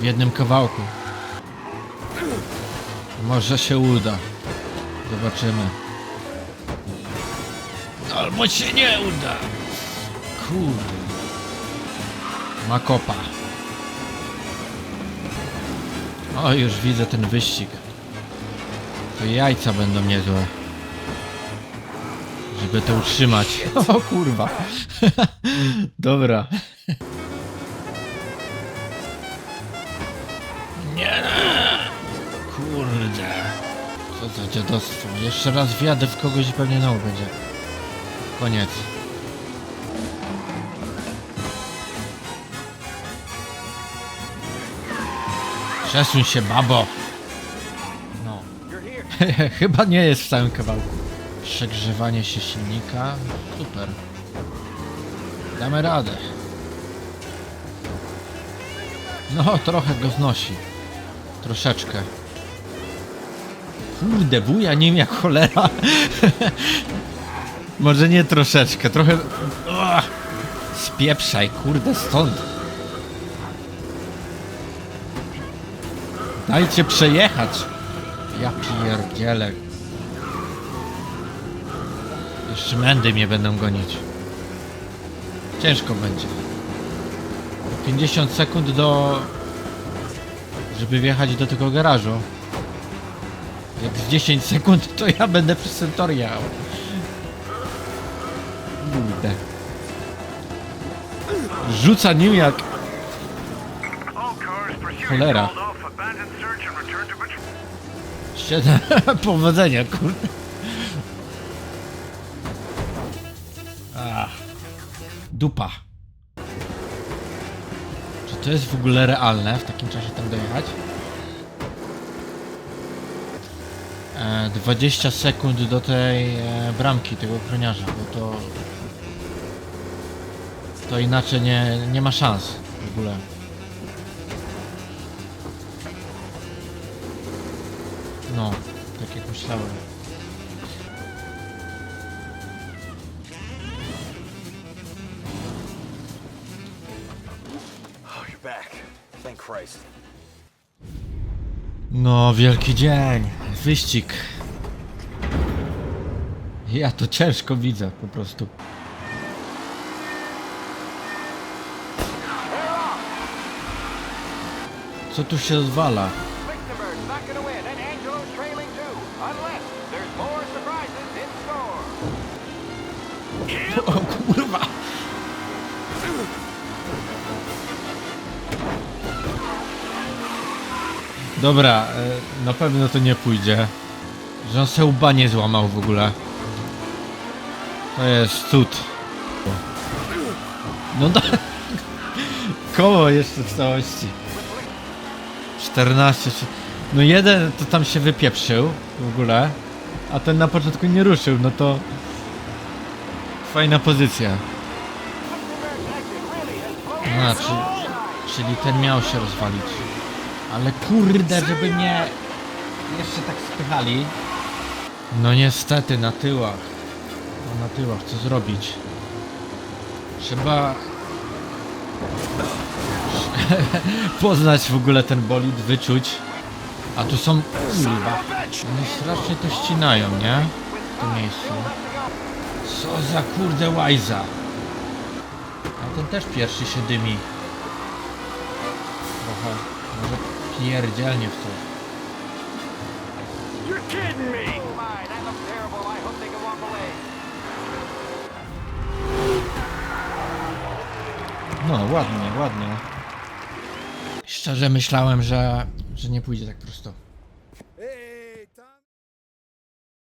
W jednym kawałku. Może się uda. Zobaczymy. Albo się nie uda. Kurde. Ma kopa. O, już widzę ten wyścig. To jajca będą niezłe. Żeby to utrzymać. O kurwa. Dobra. Nie. Kurde. Co za dziadostwo. Jeszcze raz wjadę w kogoś i pewnie znowu będzie. Koniec. Przesuń się, babo. No. Chyba nie jest w całym kawałku. Przegrzewanie się silnika. Super. Damy radę. No, trochę go znosi. Troszeczkę. Kurde, wuja nim jak cholera. Może nie troszeczkę, trochę... Ua! Spieprzaj, kurde, stąd. Dajcie przejechać. Ja pierdzielę. Jeszcze mędy mnie będą gonić. Ciężko będzie. 50 sekund do... Żeby wjechać do tego garażu. Jak z 10 sekund, to ja będę przez Centaur jechał. Kurde. Rzuca nim jak... Cholera. Siedem... Powodzenia, kurde. Ach. Dupa. Czy to jest w ogóle realne w takim czasie tam dojechać? E, 20 sekund do tej e, bramki, tego ochroniarza, bo to... To inaczej nie, nie ma szans w ogóle. No, tak jak myślałem. Back. Thank Christ. No, wielki dzień. Wyścig. Ja to ciężko widzę, po prostu. Co tu się odwala? Lichtenberg's not Dobra, e, na pewno to nie pójdzie. Że on se łba nie złamał w ogóle. To jest cud. No da... Koło jeszcze w całości. 14. czy- No jeden to tam się wypieprzył w ogóle. A ten na początku nie ruszył, no to... Fajna pozycja. A, czyli, czyli ten miał się rozwalić. Ale kurde, żeby mnie jeszcze tak spychali. No niestety, na tyłach. No na tyłach, co zrobić? Trzeba poznać w ogóle ten bolid, wyczuć. A tu są... Kurwa. Oni strasznie to ścinają, nie? W tym miejscu. Co za kurde łajza. A ten też pierwszy się dymi. Trochę. Może pierdzielnie w to. No, ładnie, ładnie. Szczerze myślałem, że, że nie pójdzie tak prosto.